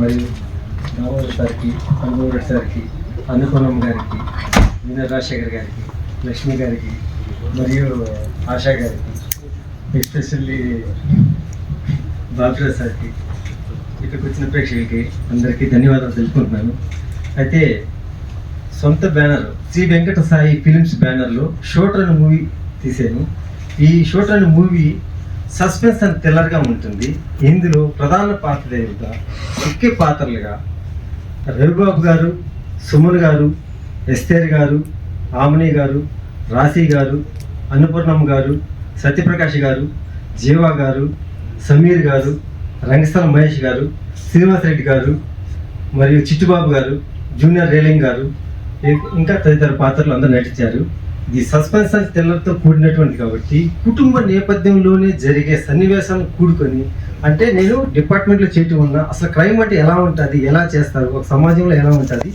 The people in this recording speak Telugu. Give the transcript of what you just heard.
మరియు దామోదర్ సార్కి అనుభవ సార్కి అనుకోణం గారికి వినయ్ రాజశేఖర్ గారికి లక్ష్మి గారికి మరియు ఆశా గారికి ఎస్పెషల్లీ బాబురాజ్ సార్కి ఇక్కడికి వచ్చిన ప్రేక్షకులకి అందరికీ ధన్యవాదాలు తెలుపుకుంటున్నాను. అయితే సొంత బ్యానర్ శ్రీ వెంకట సాయి ఫిలిమ్స్ బ్యానర్లో షోటర్ అనే మూవీ తీశాను. ఈ షోటర్ అనే మూవీ సస్పెన్స్ అండ్ థ్రిల్లర్గా ఉంటుంది. ఇందులో ప్రధాన పాత్రలుగా ముఖ్య పాత్రలుగా రవిబాబు గారు సుమన్ గారు ఎస్తేర్ గారు ఆమని గారు రాశి గారు అన్నపూర్ణమ్మ గారు సత్యప్రకాష్ గారు జీవా గారు సమీర్ గారు రంగస్థల మహేష్ గారు శ్రీనివాసరెడ్డి గారు మరియు చిట్టుబాబు గారు జూనియర్ రేలింగ్ గారు ఇంకా తదితర పాత్రలు అందరూ నటించారు. ఇది సస్పెన్స్ అండ్ థ్రిల్లర్తో కూడినటువంటి కాబట్టి కుటుంబ నేపథ్యంలోనే జరిగే సన్నివేశం కూడుకొని అంటే నేను డిపార్ట్మెంట్లో చేయటం ఉన్నా అసలు క్రైమ్ అంటే ఎలా ఉంటుంది ఎలా చేస్తారు ఒక సమాజంలో ఎలా ఉంటుంది?